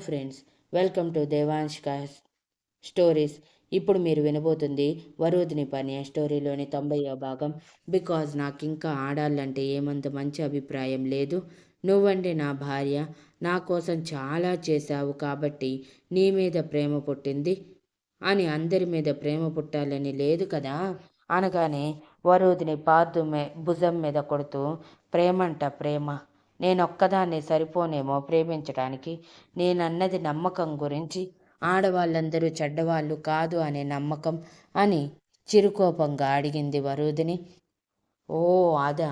Friends welcome to Devanshika stories ఇప్పుడు మీరు వినబోతుంది వరుదిని పని స్టోరీలోని తొంభైవ భాగం. బికాజ్ నాకు ఇంకా ఆడాలంటే ఏమంత మంచి అభిప్రాయం లేదు. నువ్వంటే నా భార్య. నా కోసం చాలా చేశావు కాబట్టి నీ మీద ప్రేమ పుట్టింది అని అందరి మీద ప్రేమ పుట్టాలని లేదు కదా? అనగానే వరుదిని పాతు మే భుజం మీద కొడుతూ ప్రేమంట ప్రేమ నేనొక్కదాన్ని సరిపోనేమో ప్రేమించడానికి నేనన్నది నమ్మకం గురించి ఆడవాళ్ళందరూ చెడ్డవాళ్ళు కాదు అనే నమ్మకం అని చిరుకోపంగా అడిగింది వరుదిని. ఓ అదా?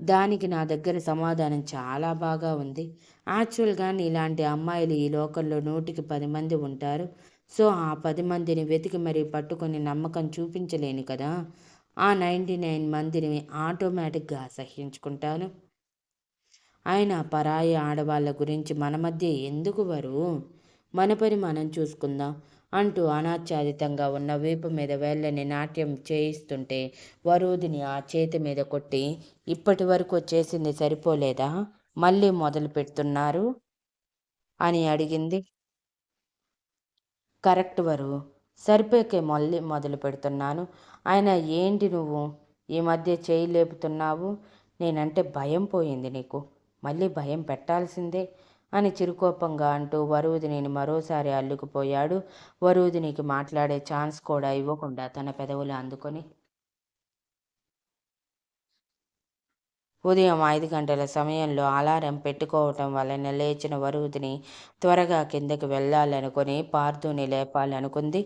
దానికి నా దగ్గర సమాధానం చాలా బాగా ఉంది. యాక్చువల్గా ఇలాంటి అమ్మాయిలు ఈ లోకల్లో నూటికి పది మంది ఉంటారు. సో ఆ పది మందిని వెతికి మరీ పట్టుకొని నమ్మకం చూపించలేను కదా. ఆ నైంటీ నైన్ మందిని ఆటోమేటిక్గా అసహ్యించుకుంటాను. ఆయన పరాయి ఆడవాళ్ళ గురించి మన మధ్య ఎందుకు వరు? మన పని మనం చూసుకుందాం అంటూ అనాచ్ఛాదితంగా ఉన్న వీపు మీద వేళ్ళని నాట్యం చేయిస్తుంటే వరుదిని ఆ చేతి మీద కొట్టి ఇప్పటి వరకు చేసింది సరిపోలేదా? మళ్ళీ మొదలు పెడుతున్నారు? అని అడిగింది. కరెక్ట్ వరు. సరిపోకే మళ్ళీ మొదలు పెడుతున్నాను. ఆయన ఏంటి నువ్వు? ఈ మధ్య చేయి లేపుతున్నావు? నేనంటే భయం పోయింది నీకు. మళ్ళీ భయం పెట్టాల్సిందే అని చిరుకోపంగా అంటూ వరుదిని మరోసారి అల్లుకుపోయాడు. వరుదినికి మాట్లాడే ఛాన్స్ కూడా ఇవ్వకుండా తన పెదవులు అందుకొని ఉదయం ఐదు గంటల సమయంలో అలారం పెట్టుకోవటం వలన లేచిన వరుదిని త్వరగా కిందకి వెళ్ళాలనుకొని పార్థుని లేపాలనుకుంది.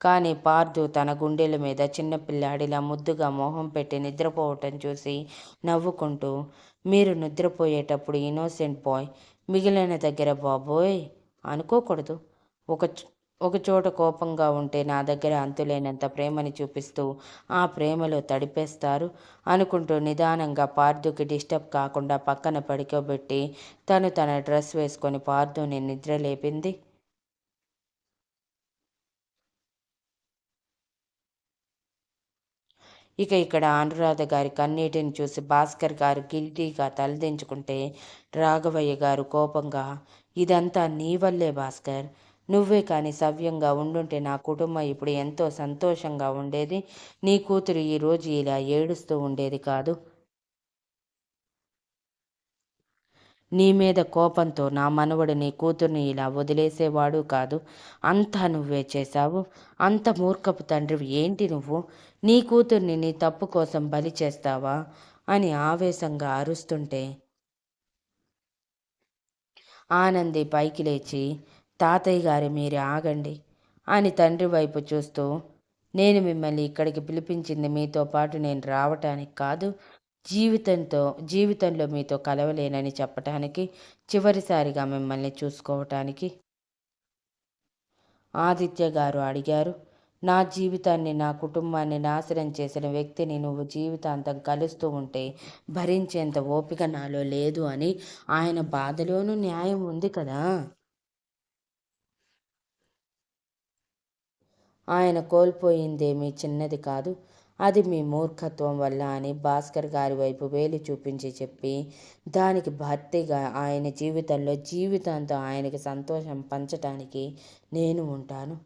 కానీ పార్థు తన గుండెల మీద చిన్నపిల్లాడిలా ముద్దుగా మొహం పెట్టి నిద్రపోవటం చూసి నవ్వుకుంటూ మీరు నిద్రపోయేటప్పుడు ఇన్నోసెంట్ బాయ్ మిగిలిన దగ్గర బాబోయ్ అనుకోకూడదు. ఒక ఒక చోట కోపంగా ఉంటే నా దగ్గర అంతులేనంత ప్రేమని చూపిస్తూ ఆ ప్రేమలో తడిపేస్తారు అనుకుంటూ నిదానంగా పార్థుకి డిస్టర్బ్ కాకుండా పక్కన పడుకోబెట్టి తను తన డ్రెస్ వేసుకొని పార్థుని నిద్ర ఇక ఇక్కడ అనురాధ గారి కన్నీటిని చూసి భాస్కర్ గారు గిల్టీగా తలదించుకుంటే రాఘవయ్య గారు కోపంగా ఇదంతా నీ వల్లే భాస్కర్. నువ్వే కానీ సవ్యంగా ఉండుంటే నా కుటుంబం ఇప్పుడు ఎంతో సంతోషంగా ఉండేది. నీ కూతురు ఈరోజు ఇలా ఏడుస్తూ ఉండేది కాదు. నీ మీద కోపంతో నా మనవడు నీ కూతుర్ని ఇలా వదిలేసేవాడు కాదు. అంతా నువ్వే చేశావు. అంత మూర్ఖపు తండ్రివి ఏంటి నువ్వు? నీ కూతుర్ని నీ తప్పు కోసం బలి చేస్తావా? అని ఆవేశంగా అరుస్తుంటే ఆనంది పైకి లేచి తాతయ్య గారు మీరు ఆగండి అని తండ్రి వైపు చూస్తూ నేను మిమ్మల్ని ఇక్కడికి పిలిపించింది మీతో పాటు నేను రావటానికి కాదు జీవితంతో జీవితంలో మీతో కలవలేనని చెప్పటానికి చివరిసారిగా మిమ్మల్ని చూసుకోవటానికి. ఆదిత్య గారు అడిగారు నా జీవితాన్ని నా కుటుంబాన్ని నాశనం చేసిన వ్యక్తిని నువ్వు జీవితాంతం కలుస్తూ ఉంటే భరించేంత ఓపిక నాలో లేదు అని ఆయన బాధలోనూ న్యాయం ఉంది కదా? ఆయన కోల్పోయిందేమీ చిన్నది కాదు. అది మీ మూర్ఖత్వం వల్ల అని భాస్కర్ గారి వైపు వేలు చూపించి చెప్పి దానికి భర్తీగా ఆయన జీవితంలో జీవితాంతం ఆయనకి సంతోషం పంచటానికి నేను ఉంటాను.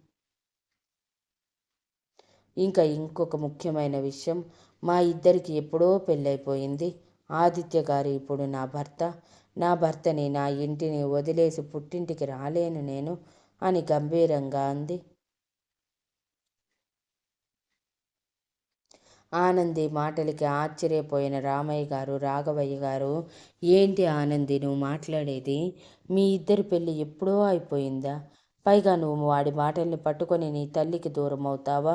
ఇంకా ఇంకొక ముఖ్యమైన విషయం మా ఇద్దరికి ఎప్పుడో పెళ్ళైపోయింది. ఆదిత్య గారు ఇప్పుడు నా భర్త. నా భర్తని నా ఇంటిని వదిలేసి పుట్టింటికి రాలేను నేను అని గంభీరంగా అంది. ఆనంది మాటలకి ఆశ్చర్యపోయిన రామయ్య గారు రాఘవయ్య గారు ఏంటి ఆనంది నువ్వు మాట్లాడేది? మీ ఇద్దరి పెళ్ళి ఎప్పుడో అయిపోయిందా? పైగా నువ్వు వాడి మాటల్ని పట్టుకొని నీ తల్లికి దూరం అవుతావా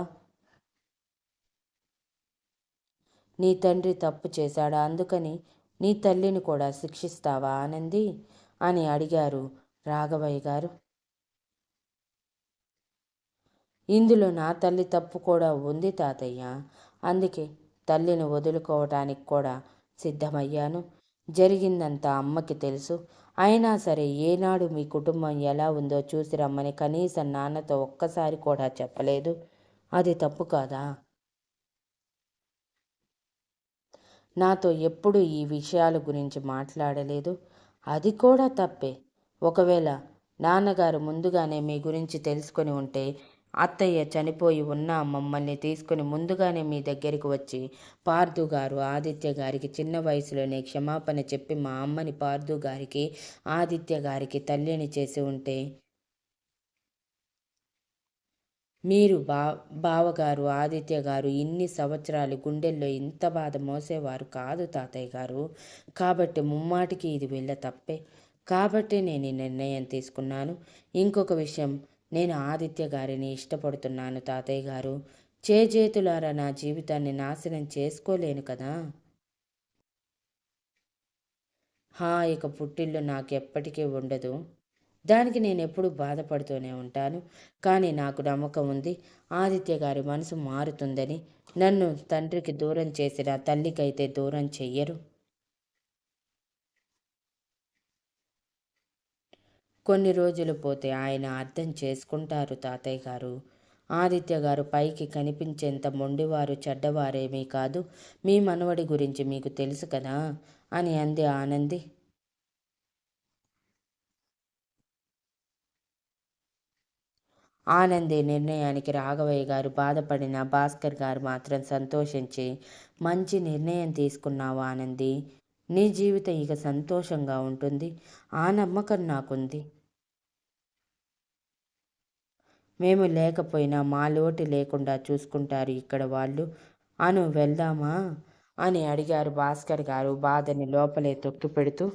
నీ తండ్రి తప్పు చేశాడా? అందుకని నీ తల్లిని కూడా శిక్షిస్తావా ఆనంది అని అడిగారు రాఘవయ్య గారు. ఇందులో నా తల్లి తప్పు కూడా ఉంది తాతయ్య. అందుకే తల్లిని వదులుకోవటానికి కూడా సిద్ధమయ్యాను. జరిగిందంతా అమ్మకి తెలుసు. అయినా సరే ఏనాడు మీ కుటుంబం ఎలా ఉందో చూసి రమ్మని కనీసం నాన్నతో ఒక్కసారి కూడా చెప్పలేదు. అది తప్పు కాదా? నాతో ఎప్పుడు ఈ విషయాల గురించి మాట్లాడలేదు. అది కూడా తప్పే. ఒకవేళ నాన్నగారు ముందుగానే మీ గురించి తెలుసుకొని ఉంటే అత్తయ్య చనిపోయి ఉన్న మమ్మల్ని తీసుకుని ముందుగానే మీ దగ్గరికి వచ్చి పార్థు గారు ఆదిత్య గారికి చిన్న వయసులోనే క్షమాపణ చెప్పి మా అమ్మని పార్థు గారికి ఆదిత్య గారికి తల్లిని చేసి ఉంటే మీరు బా బావగారు ఆదిత్య గారు ఇన్ని సంవత్సరాలు గుండెల్లో ఇంత బాధ మోసేవారు కాదు తాతయ్య గారు. కాబట్టి ముమ్మాటికి ఇది వీళ్ళ తప్పే. కాబట్టి నేను ఈ నిర్ణయం తీసుకున్నాను. ఇంకొక విషయం నేను ఆదిత్య గారిని ఇష్టపడుతున్నాను తాతయ్య గారు. చేజేతులారా నా జీవితాన్ని నాశనం చేసుకోలేను కదా? హా ఇక పుట్టిల్లు నాకు ఎప్పటికీ ఉండదు. దానికి నేను ఎప్పుడూ బాధపడుతూనే ఉంటాను. కానీ నాకు నమ్మకం ఉంది. ఆదిత్య గారి మనసు మారుతుందని. నన్ను తండ్రికి దూరం చేసిన తల్లికైతే దూరం చెయ్యరు. కొన్ని రోజులు పోతే ఆయన అర్థం చేసుకుంటారు తాతయ్య గారు. ఆదిత్య గారు పైకి కనిపించేంత మొండివారు చెడ్డవారేమీ కాదు. మీ మనవడి గురించి మీకు తెలుసు కదా? అని అంది ఆనంది. ఆనంది నిర్ణయానికి రాఘవయ్య గారు బాధపడిన భాస్కర్ గారు మాత్రం సంతోషించి మంచి నిర్ణయం తీసుకున్నావు ఆనంది. నీ జీవితం ఇక సంతోషంగా ఉంటుంది. ఆ నమ్మకం నాకుంది. మేము లేకపోయినా మా లోటు లేకుండా చూసుకుంటారు ఇక్కడ వాళ్ళు. అను వెళ్దామా అని అడిగారు భాస్కర్ గారు బాధని లోపలే తొక్కి పెడుతూ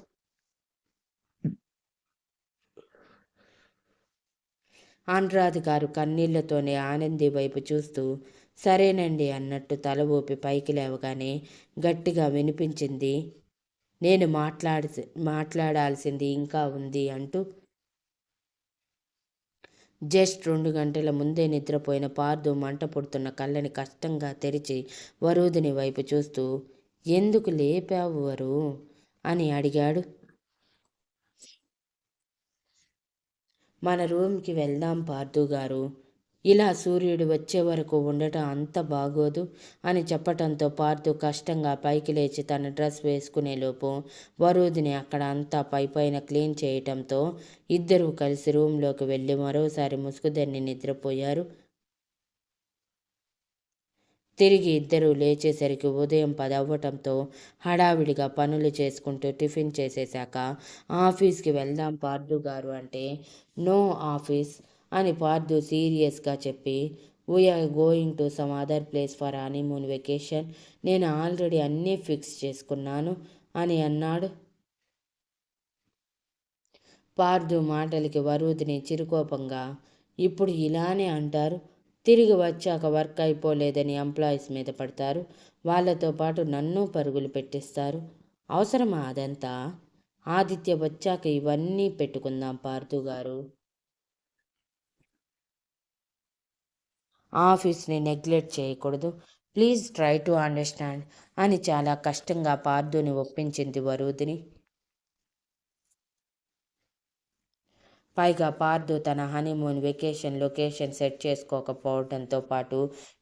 అనురాధ గారు కన్నీళ్ళతోనే ఆనంది వైపు చూస్తూ సరేనండి అన్నట్టు తల ఊపి పైకి లేవగానే గట్టిగా వినిపించింది. నేను మాట్లాడి మాట్లాడాల్సింది ఇంకా ఉంది అంటూ జస్ట్ రెండు గంటల ముందే నిద్రపోయిన పార్దు మంట పుడుతున్న కళ్ళని కష్టంగా తెరిచి వరుదిని వైపు చూస్తూ ఎందుకు లేపావు వరు? అని అడిగాడు. మన రూమ్కి వెళ్దాం పార్థు గారు. ఇలా సూర్యుడు వచ్చే వరకు ఉండటం అంత బాగోదు అని చెప్పటంతో పార్థు కష్టంగా పైకి లేచి తన డ్రెస్ వేసుకునేలోపు వరుదిని అక్కడ అంతా పై పైన క్లీన్ చేయటంతో ఇద్దరూ కలిసి రూమ్లోకి వెళ్ళి మరోసారి ముసుగుదన్ని నిద్రపోయారు. తిరిగి ఇద్దరూ లేచేసరికి ఉదయం పదవ్వటంతో హడావిడిగా పనులు చేసుకుంటూ టిఫిన్ చేసేశాక ఆఫీస్కి వెళ్దాం పార్దు గారు అంటే నో ఆఫీస్ అని పార్దు సీరియస్గా చెప్పి we're going to some other place for honeymoon vacation నేను ఆల్రెడీ అన్నీ ఫిక్స్ చేసుకున్నాను అని అన్నాడు. పార్దు మాటలకి వరుదిని చిరుకోపంగా ఇప్పుడు ఇలానే అంటారు. తిరిగి వచ్చాక వర్క్ అయిపోలేదని ఎంప్లాయీస్ మీద పడతారు. వాళ్ళతో పాటు నన్ను పరుగులు పెట్టిస్తారు. అవసరమా అదంతా? ఆదిత్య వచ్చాక ఇవన్నీ పెట్టుకుందాం పార్థు గారు. ఆఫీస్ని నెగ్లెక్ట్ చేయకూడదు. ప్లీజ్ ట్రై టు అండర్స్టాండ్ అని చాలా కష్టంగా పార్థుని ఒప్పించింది వరుదిని. పైగా పార్దు తన హనీమూన్ వెకేషన్ లొకేషన్ సెట్ చేసుకోకపోవడంతో పాటు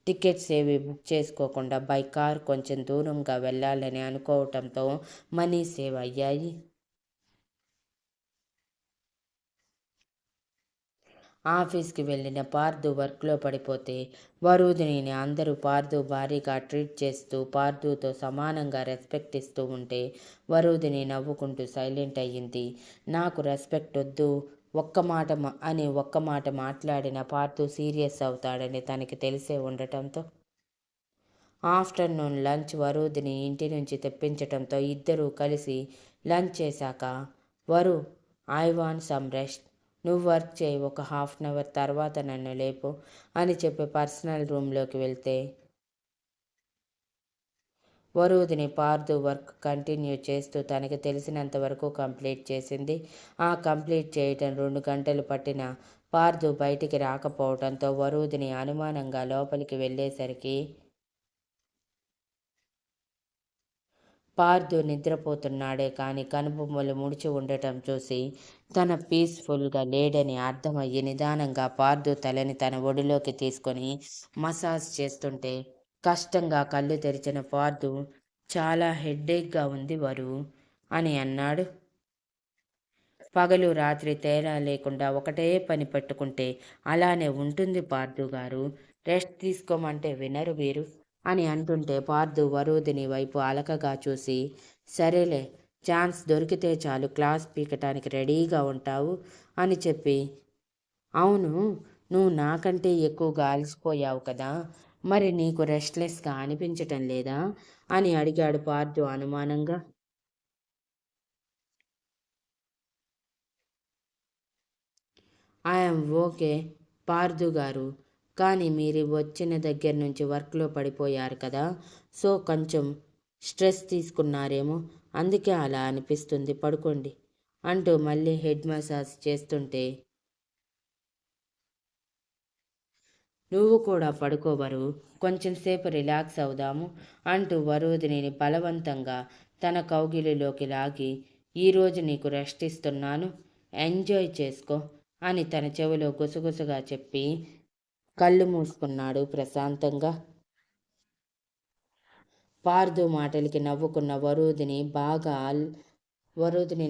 టికెట్స్ ఏవి బుక్ చేసుకోకుండా బై కార్ కొంచెం దూరంగా వెళ్ళాలని అనుకోవటంతో మనీ సేవ్ అయ్యాయి. ఆఫీస్కి వెళ్ళిన పార్దు వర్క్లో పడిపోతే వరుదిని అందరూ పార్దు భారీగా ట్రీట్ చేస్తూ పార్దుతో సమానంగా రెస్పెక్ట్ ఇస్తూ ఉంటే వరుదిని నవ్వుకుంటూ సైలెంట్ అయ్యింది. నాకు రెస్పెక్ట్ వద్దు ఒక్క మాట అని ఒక్క మాట మాట్లాడిన పార్థు సీరియస్ అవుతాడని తనకి తెలిసే ఉండటంతో ఆఫ్టర్నూన్ లంచ్ వరుదిని ఇంటి నుంచి తెప్పించటంతో ఇద్దరూ కలిసి లంచ్ చేశాక Varu I want some rest. నువ్వు వర్క్ చేయి ఒక హాఫ్ అన్ అవర్ తర్వాత నన్ను లేపు అని చెప్పి పర్సనల్ రూమ్లోకి వెళ్తే వరుదిని పార్దు వర్క్ కంటిన్యూ చేస్తూ తనకి తెలిసినంత వరకు కంప్లీట్ చేసింది. ఆ కంప్లీట్ చేయటం రెండు గంటలు పట్టిన పార్దు బయటికి రాకపోవడంతో వరుదిని అనుమానంగా లోపలికి వెళ్ళేసరికి పార్దు నిద్రపోతున్నాడే కానీ కనుబొమ్మలు ముడిచి ఉండటం చూసి తన పీస్ఫుల్గా లేడని అర్థమయ్యి నిదానంగా పార్దు తలని తన ఒడిలోకి తీసుకొని మసాజ్ చేస్తుంటే కష్టంగా కళ్ళు తెరిచిన పార్థు చాలా హెడ్డేక్గా ఉంది వరు అని అన్నాడు. పగలు రాత్రి తేడా లేకుండా ఒకటే పని పెట్టుకుంటే అలానే ఉంటుంది పార్థు గారు. రెస్ట్ తీసుకోమంటే వినరు వీరు అని అంటుంటే పార్థు వరుదిని వైపు అలకగా చూసి సరేలే ఛాన్స్ దొరికితే చాలు క్లాస్ పీకటానికి రెడీగా ఉంటావు అని చెప్పి అవును నువ్వు నాకంటే ఎక్కువగా అలసిపోయావు కదా మరి నీకు రెస్ట్లెస్గా అనిపించటం లేదా? అని అడిగాడు పార్థు అనుమానంగా. ఐఎమ్ ఓకే పార్థు గారు. కానీ మీరు వచ్చిన దగ్గర నుంచి వర్క్లో పడిపోయారు కదా సో కొంచెం స్ట్రెస్ తీసుకున్నారేమో అందుకే అలా అనిపిస్తుంది పడుకోండి అంటూ మళ్ళీ హెడ్ మసాజ్ చేస్తుంటే నువ్వు కూడా పడుకోవరు. కొంచెం సేపు రిలాక్స్ అవుదాము అంటూ వరుదిని బలవంతంగా తన కౌగిలిలోకి లాగి ఈరోజు నీకు రెస్ట్ ఇస్తున్నాను ఎంజాయ్ చేసుకో అని తన చెవిలో గుసగుసగా చెప్పి కళ్ళు మూసుకున్నాడు ప్రశాంతంగా. పార్దు మాటలకి నవ్వుకున్న వరుదిని బాగా వరుదిని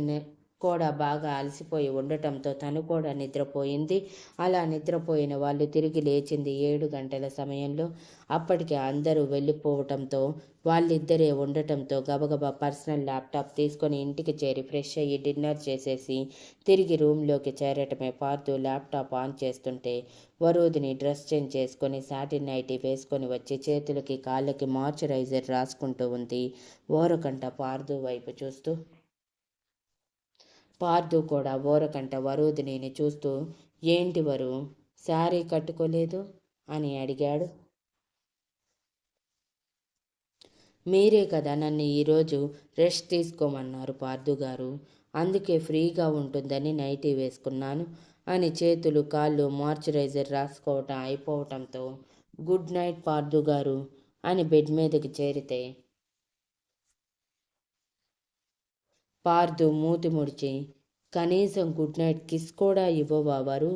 కూడా బాగా అలసిపోయి ఉండటంతో తను కూడా నిద్రపోయింది. అలా నిద్రపోయిన వాళ్ళు తిరిగి లేచింది ఏడు గంటల సమయంలో. అప్పటికే అందరూ వెళ్ళిపోవటంతో వాళ్ళిద్దరే ఉండటంతో గబగబా పర్సనల్ ల్యాప్టాప్ తీసుకొని ఇంటికి చేరి ఫ్రెష్ అయ్యి డిన్నర్ చేసేసి తిరిగి రూమ్లోకి చేరటమే పార్తూ ల్యాప్టాప్ ఆన్ చేస్తుంటే వరుదిని డ్రెస్ చేంజ్ చేసుకొని సాటిన్ నైటీ వేసుకొని వచ్చి చేతులకి కాళ్ళకి మాయిశ్చరైజర్ రాసుకుంటూ ఉంది. ఓరకంట పార్దు వైపు చూస్తూ పార్థు కూడా ఓరకంట వరుదినిని చూస్తూ ఏంటి వరు శారీ కట్టుకోలేదు? అని అడిగాడు. మీరే కదా నన్ను ఈరోజు రెస్ట్ తీసుకోమన్నారు పార్థు గారు. అందుకే ఫ్రీగా ఉంటుందని నైటీ వేసుకున్నాను అని చేతులు కాళ్ళు మాయిశ్చరైజర్ రాసుకోవటం అయిపోవటంతో గుడ్ నైట్ పార్థు గారు అని బెడ్ మీదకి చేరితే పార్దు మూతి ముడిచి కనీసం గుడ్ నైట్ కిస్ కూడా ఇవ్వవా వారు?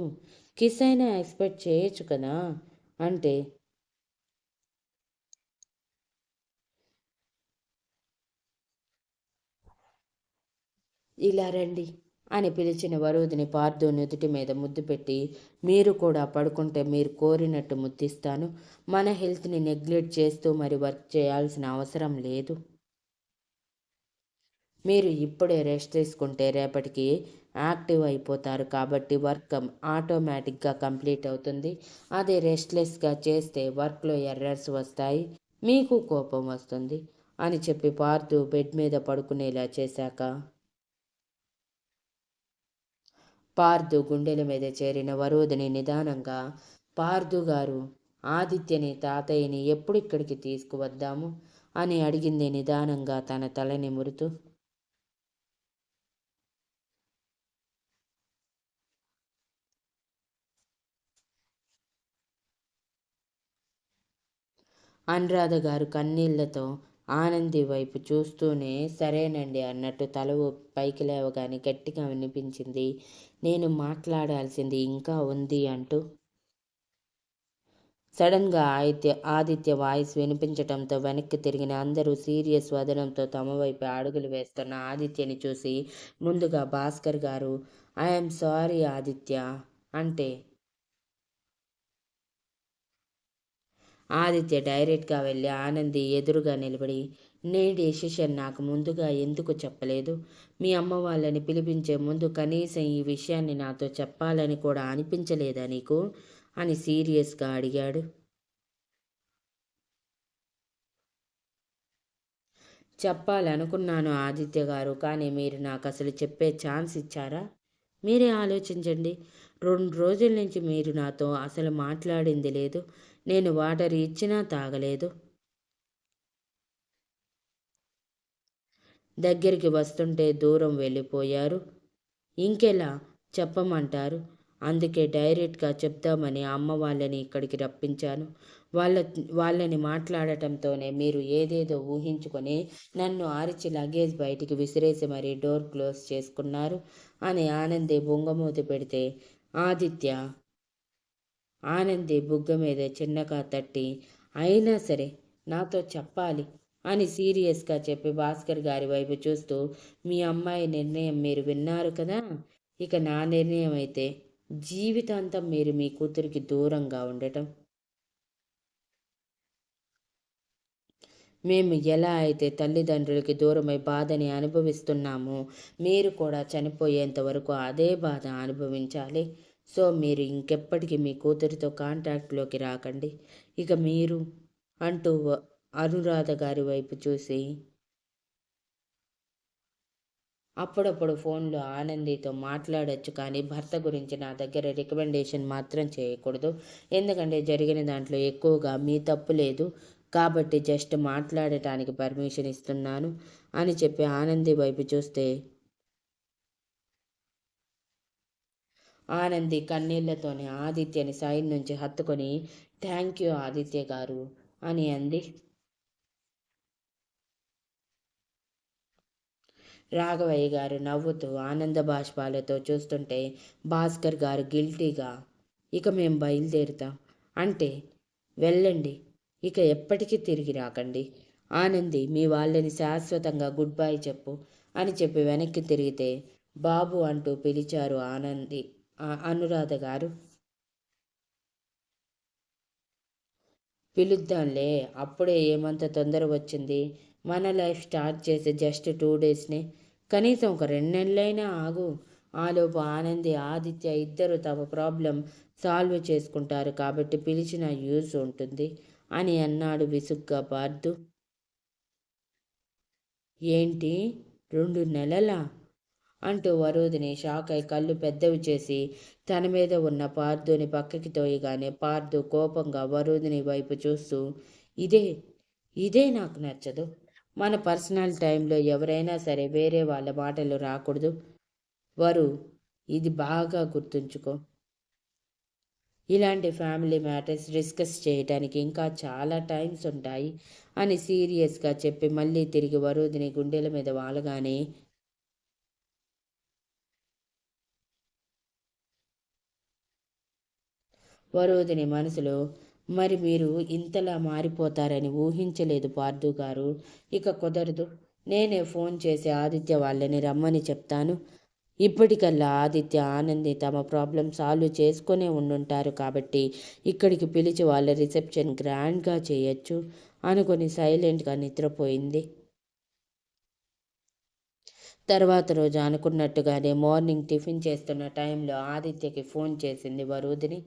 కిస్ అయినా ఎక్స్పెక్ట్ చేయొచ్చు కదా అంటే ఇలా రండి అని పిలిచిన వరుదిని పార్దు నుదుటి మీద ముద్దు పెట్టి మీరు కూడా పడుకుంటే మీరు కోరినట్టు ముద్దిస్తాను. మన హెల్త్ని నెగ్లెక్ట్ చేస్తూ మరి వర్క్ చేయాల్సిన అవసరం లేదు. మీరు ఇప్పుడే రెస్ట్ తీసుకుంటే రేపటికి యాక్టివ్ అయిపోతారు కాబట్టి వర్క్ ఆటోమేటిక్గా కంప్లీట్ అవుతుంది. అదే రెస్ట్లెస్గా చేస్తే వర్క్లో ఎర్రర్స్ వస్తాయి మీకు కోపం వస్తుంది అని చెప్పి పార్థు బెడ్ మీద పడుకునేలా చేశాక పార్థు గుండెల మీద చేరిన వరోధిని నిదానంగా పార్థు గారు ఆదిత్యని తాతయ్యని ఎప్పుడు ఇక్కడికి తీసుకువద్దాము? అని అడిగింది నిదానంగా తన తలని మురుతూ. అనురాధ గారు కన్నీళ్ళతో ఆనంది వైపు చూస్తూనే సరేనండి అన్నట్టు తల పైకి లేవగానే గట్టిగా వినిపించింది. నేను మాట్లాడాల్సింది ఇంకా ఉంది అంటూ సడన్గా ఆదిత్య ఆదిత్య వాయిస్ వినిపించటంతో వెనక్కి తిరిగిన అందరూ సీరియస్ వదనంతో తమ వైపు అడుగులు వేస్తున్న ఆదిత్యని చూసి ముందుగా భాస్కర్ గారు ఐఎమ్ సారీ ఆదిత్య అంటే ఆదిత్య డైరెక్ట్గా వెళ్ళి ఆనంది ఎదురుగా నిలబడి నీ డెసిషన్ నాకు ముందుగా ఎందుకు చెప్పలేదు? మీ అమ్మ వాళ్ళని పిలిపించే ముందు కనీసం ఈ విషయాన్ని నాతో చెప్పాలని కూడా అనిపించలేదా నీకు? అని సీరియస్గా అడిగాడు. చెప్పాలనుకున్నాను ఆదిత్య గారు కానీ మీరు నాకు అసలు చెప్పే ఛాన్స్ ఇచ్చారా? మీరే ఆలోచించండి. రెండు రోజుల నుంచి మీరు నాతో అసలు మాట్లాడింది లేదు. నేను వాటర్ ఇచ్చినా తాగలేదు. దగ్గరికి వస్తుంటే దూరం వెళ్ళిపోయారు. ఇంకెలా చెప్పమంటారు? అందుకే డైరెక్ట్గా చెప్దామని అమ్మ వాళ్ళని ఇక్కడికి రప్పించాను. వాళ్ళ వాళ్ళని మాట్లాడటంతోనే మీరు ఏదేదో ఊహించుకొని నన్ను ఆరిచి లగేజ్ బయటికి విసిరేసి మరీ డోర్ క్లోజ్ చేసుకున్నారు అని ఆనంది బొంగమూతి పెడితే ఆదిత్య ఆనంది బుగ్గ మీద చిన్నగా తట్టి అయినా సరే నాతో చెప్పాలి అని సీరియస్గా చెప్పి భాస్కర్ గారి వైపు చూస్తూ మీ అమ్మాయి నిర్ణయం మీరు విన్నారు కదా? ఇక నా నిర్ణయం అయితే జీవితాంతం మీరు మీ కూతురికి దూరంగా ఉండటం. మేము ఎలా అయితే తల్లిదండ్రులకి దూరమై బాధని అనుభవిస్తున్నామో మీరు కూడా చనిపోయేంత వరకు అదే బాధ అనుభవించాలి. సో మీరు ఇంకెప్పటికీ మీ కూతురితో కాంటాక్ట్లోకి రాకండి. ఇక మీరు అంటూ అనురాధ గారి వైపు చూసి అప్పుడప్పుడు ఫోన్లో ఆనందితో మాట్లాడచ్చు కానీ భర్త గురించి నా దగ్గర రికమెండేషన్ మాత్రం చేయకూడదు. ఎందుకంటే జరిగిన దాంట్లో ఎక్కువగా మీ తప్పు లేదు కాబట్టి జస్ట్ మాట్లాడటానికి పర్మిషన్ ఇస్తున్నాను అని చెప్పి ఆనంది వైపు చూస్తే ఆనంది కన్నీళ్ళతోనే ఆదిత్యని సైడ్ నుంచి హత్తుకొని థ్యాంక్ యూ ఆదిత్య గారు అని అంది. రాఘవయ్య గారు నవ్వుతూ ఆనంద బాష్పాలతో చూస్తుంటే భాస్కర్ గారు గిల్టీగా ఇక మేము బయలుదేరుతాం. అంటే వెళ్ళండి ఇక ఎప్పటికీ తిరిగి రాకండి. ఆనంది మీ వాళ్ళని శాశ్వతంగా గుడ్ బై చెప్పు అని చెప్పి వెనక్కి తిరిగితే బాబు అంటూ పిలిచారు ఆనంది. అనురాధ గారు. పిలుద్దాంలే అప్పుడే ఏమంత తొందర వచ్చింది? మన లైఫ్ స్టార్ట్ చేసి జస్ట్ టూ డేస్నే. కనీసం ఒక రెండు నెలలైనా ఆగు. ఆలోపు ఆనంది ఆదిత్య ఇద్దరు తమ ప్రాబ్లం సాల్వ్ చేసుకుంటారు కాబట్టి పిలిచిన యూజ్ ఉంటుంది అని అన్నాడు విసుగ్గా పార్దు ఏంటి? రెండు నెలలా? అంటూ వరుదిని షాక్ అయి కళ్ళు పెద్దవి చేసి తన మీద ఉన్న పార్థుని పక్కకి తోయగానే పార్థు కోపంగా వరుదిని వైపు చూస్తూ ఇదే ఇదే నాకు నచ్చదు. మన పర్సనల్ టైంలో ఎవరైనా సరే వేరే వాళ్ళ మాటలు రాకూడదు. వరు ఇది బాగా గుర్తుంచుకో. ఇలాంటి ఫ్యామిలీ మ్యాటర్స్ డిస్కస్ చేయడానికి ఇంకా చాలా టైమ్స్ ఉంటాయి అని సీరియస్గా చెప్పి మళ్ళీ తిరిగి వరుదిని గుండెల మీద వాలగానే వరోధిని మనసులో మరి మీరు ఇంతలా మారిపోతారని ఊహించలేదు పార్థు గారు. ఇక కుదరదు. నేనే ఫోన్ చేసి ఆదిత్య వాళ్ళని రమ్మని చెప్తాను. ఇప్పటికల్లా ఆదిత్య ఆనంది తమ ప్రాబ్లం సాల్వ్ చేసుకునే ఉండుంటారు కాబట్టి ఇక్కడికి పిలిచి వాళ్ళ రిసెప్షన్ గ్రాండ్గా చేయొచ్చు అనుకుని సైలెంట్గా నిద్రపోయింది. తర్వాత రోజు అనుకున్నట్టుగానే మార్నింగ్ టిఫిన్ చేస్తున్న టైంలో ఆదిత్యకి ఫోన్ చేసింది వరుదిని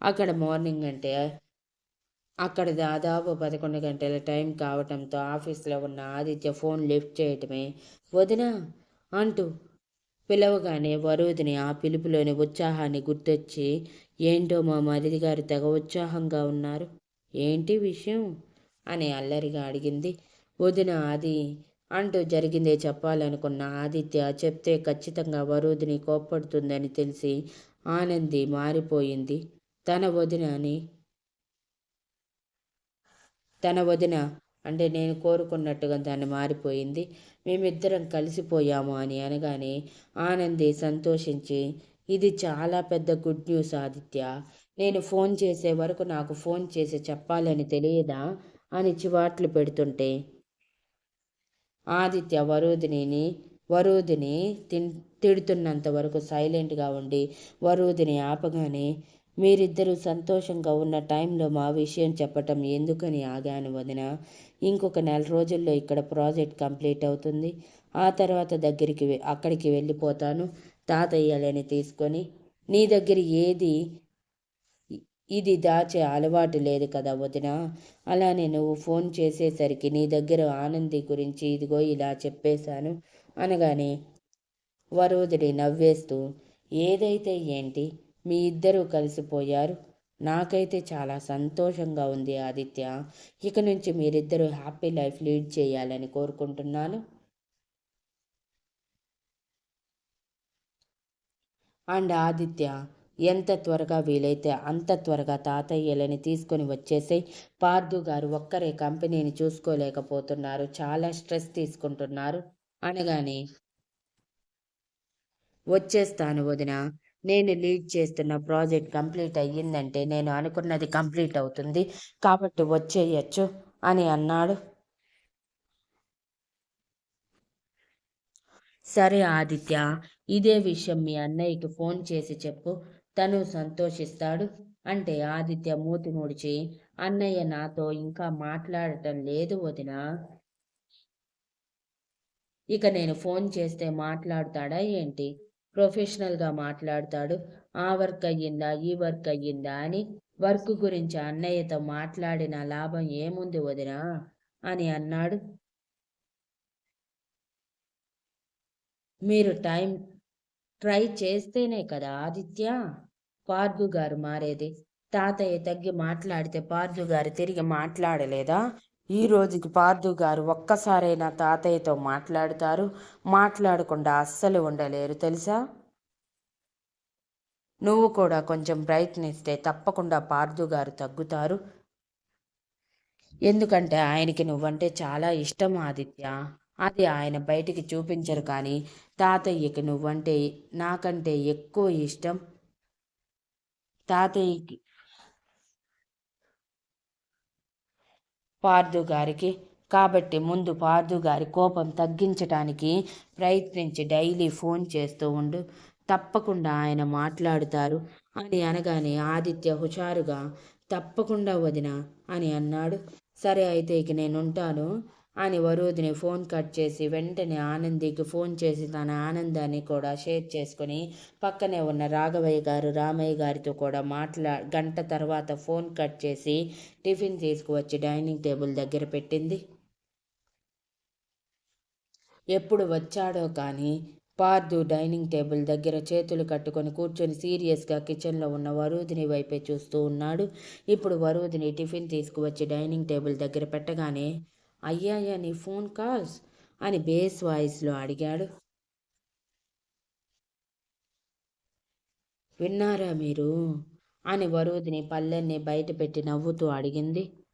అక్కడ మార్నింగ్ అంటే అక్కడ దాదాపు పదకొండు గంటల టైం కావటంతో ఆఫీస్లో ఉన్న ఆదిత్య ఫోన్ లిఫ్ట్ చేయటమే. వదిన అంటూ పిలవగానే వరుదిని ఆ పిలుపులోని ఉత్సాహాన్ని గుర్తొచ్చి ఏంటో మా మరిది గారు తెగ ఉత్సాహంగా ఉన్నారు. ఏంటి విషయం? అని అల్లరిగా అడిగింది. వదిన అది అంటూ జరిగిందే చెప్పాలనుకున్న ఆదిత్య చెప్తే ఖచ్చితంగా వరుదిని కోప్పడుతుందని తెలిసి ఆనంది మారిపోయింది. తన వదిన అని. తన వదిన అంటే నేను కోరుకున్నట్టుగా దాన్ని మారిపోయింది. మేమిద్దరం కలిసిపోయాము అని అనగానే ఆనంది సంతోషించి ఇది చాలా పెద్ద గుడ్ న్యూస్ ఆదిత్య. నేను ఫోన్ చేసే వరకు నాకు ఫోన్ చేసి చెప్పాలని తెలియదా? అని చివాట్లు పెడుతుంటే ఆదిత్య వరుదిని వరుదిని తిన్ తిడుతున్నంత వరకు సైలెంట్గా ఉండి వరుదిని ఆపగానే మీరిద్దరూ సంతోషంగా ఉన్న టైంలో మా విషయం చెప్పటం ఎందుకని ఆగాను వదిన? ఇంకొక నెల రోజుల్లో ఇక్కడ ప్రాజెక్ట్ కంప్లీట్ అవుతుంది. ఆ తర్వాత దగ్గరికి అక్కడికి వెళ్ళిపోతాను. తాతయ్యలని తీసుకొని నీ దగ్గర ఏది ఇది దాచే అలవాటు లేదు కదా వదిన? అలానే నువ్వు ఫోన్ చేసేసరికి నీ దగ్గర ఆనంది గురించి ఇదిగో ఇలా చెప్పేశాను అనగానే వరోధుడి నవ్వేస్తూ ఏదైతే ఏంటి? మీ ఇద్దరూ కలిసిపోయారు. నాకైతే చాలా సంతోషంగా ఉంది ఆదిత్య. ఇక నుంచి మీరిద్దరూ హ్యాపీ లైఫ్ లీడ్ చేయాలని కోరుకుంటున్నాను. అండ్ ఆదిత్య ఎంత త్వరగా వీలైతే అంత త్వరగా తాతయ్యలని తీసుకొని వచ్చేసి పార్దు గారు ఒక్కరే కంపెనీని చూసుకోలేకపోతున్నారు. చాలా స్ట్రెస్ తీసుకుంటున్నారు. అనగానే వచ్చేస్తాను వదిన. నేను లీడ్ చేస్తున్న ప్రాజెక్ట్ కంప్లీట్ అయ్యిందంటే నేను అనుకున్నది కంప్లీట్ అవుతుంది. కాబట్టి వచ్చేయచ్చు అని అన్నాడు. సరే ఆదిత్య ఇదే విషయం మీ అన్నయ్యకి ఫోన్ చేసి చెప్పు. తను సంతోషిస్తాడు అంటే ఆదిత్య మూతి ముడిచి అన్నయ్య నాతో ఇంకా మాట్లాడటం లేదు వదిన. ఇక నేను ఫోన్ చేస్తే మాట్లాడతాడా ఏంటి? ప్రొఫెషనల్గా మాట్లాడతాడు. ఆ వర్క్ అయ్యిందా ఈ వర్క్ అయ్యిందా అని వర్క్ గురించి అన్నయ్యతో మాట్లాడిన లాభం ఏముంది వదినా అని అన్నాడు. మీరు టైం ట్రై చేస్తేనే కదా ఆదిత్య? పార్గు గారు మారేది. తాతయ్య తగ్గి మాట్లాడితే పార్గు గారు తిరిగి మాట్లాడలేదా? ఈ రోజుకి పార్దు గారు ఒక్కసారైనా తాతయ్యతో మాట్లాడుతారు. మాట్లాడకుండా అస్సలు ఉండలేరు తెలుసా? నువ్వు కూడా కొంచెం ప్రయత్నిస్తే తప్పకుండా పార్దు గారు తగ్గుతారు. ఎందుకంటే ఆయనకి నువ్వంటే చాలా ఇష్టం ఆదిత్య. అది ఆయన బయటికి చూపించరు కానీ తాతయ్యకి నువ్వంటే నాకంటే ఎక్కువ ఇష్టం. తాతయ్యకి పార్దు గారికి. కాబట్టి ముందు పార్దు గారి కోపం తగ్గించటానికి ప్రయత్నించి డైలీ ఫోన్ చేస్తూ ఉండు. తప్పకుండా ఆయన మాట్లాడుతారు అని అనగానే ఆదిత్య హుషారుగా తప్పకుండా వదిన అని అన్నాడు. సరే అయితే ఇక నేనుంటాను. అని వరుదిని ఫోన్ కట్ చేసి వెంటనే ఆనందికి ఫోన్ చేసి తన ఆనందాన్ని కూడా షేర్ చేసుకుని పక్కనే ఉన్న రాఘవయ్య గారు రామయ్య గారితో కూడా మాట్లా గంట తర్వాత ఫోన్ కట్ చేసి టిఫిన్ తీసుకువచ్చి డైనింగ్ టేబుల్ దగ్గర పెట్టింది. ఎప్పుడు వచ్చాడో కానీ పార్దు డైనింగ్ టేబుల్ దగ్గర చేతులు కట్టుకొని కూర్చొని సీరియస్గా కిచెన్లో ఉన్న వరుదిని వైపే చూస్తూ ఉన్నాడు. ఇప్పుడు వరుదిని టిఫిన్ తీసుకువచ్చి డైనింగ్ టేబుల్ దగ్గర పెట్టగానే అయ్యాయా నీ ఫోన్ కాల్స్ అని బేస్ వాయిస్లో అడిగాడు. విన్నారా మీరు? అని వరుదిని పల్లెన్ని బయట పెట్టి నవ్వుతూ అడిగింది.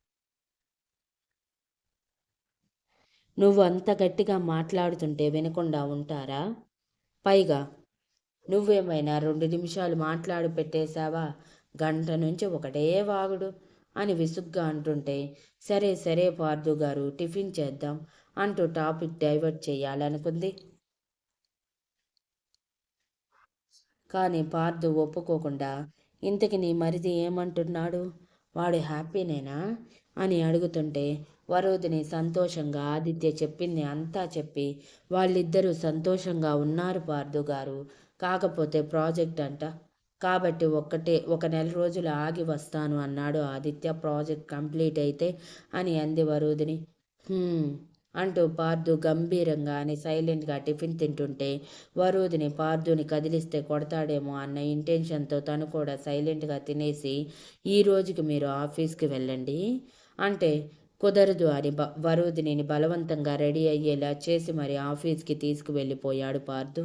నువ్వు అంత గట్టిగా మాట్లాడుతుంటే వినకుండా ఉంటారా? పైగా నువ్వేమైనా రెండు నిమిషాలు మాట్లాడి పెట్టేశావా? గంట నుంచి ఒకటే వాగుడు. అని విసుగ్గా అంటుంటే సరే సరే పార్దు గారు టిఫిన్ చేద్దాం అంటూ టాపిక్ డైవర్ట్ చేయాలనుకుంది. కానీ పార్దు ఒప్పుకోకుండా ఇంతకి నీ మరిది ఏమంటున్నాడు? వాడు హ్యాపీనేనా? అని అడుగుతుంటే వరోధిని సంతోషంగా ఆదిత్య చెప్పింది అంతా చెప్పి వాళ్ళిద్దరూ సంతోషంగా ఉన్నారు పార్దు గారు. కాకపోతే ప్రాజెక్ట్ అంట కాబట్టి ఒక్కటే ఒక నెల రోజులు ఆగి వస్తాను అన్నాడు ఆదిత్య. ప్రాజెక్ట్ కంప్లీట్ అయితే అని అంది వరుదిని. అంటూ పార్దు గంభీరంగా అని సైలెంట్గా టిఫిన్ తింటుంటే వరుదిని పార్దుని కదిలిస్తే కొడతాడేమో అన్న ఇంటెన్షన్తో తను కూడా సైలెంట్గా తినేసి ఈ రోజుకి మీరు ఆఫీస్కి వెళ్ళండి అంటే కుదరదు అని బ వరుదిని బలవంతంగా రెడీ అయ్యేలా చేసి మరి ఆఫీస్కి తీసుకువెళ్ళిపోయాడు పార్దు.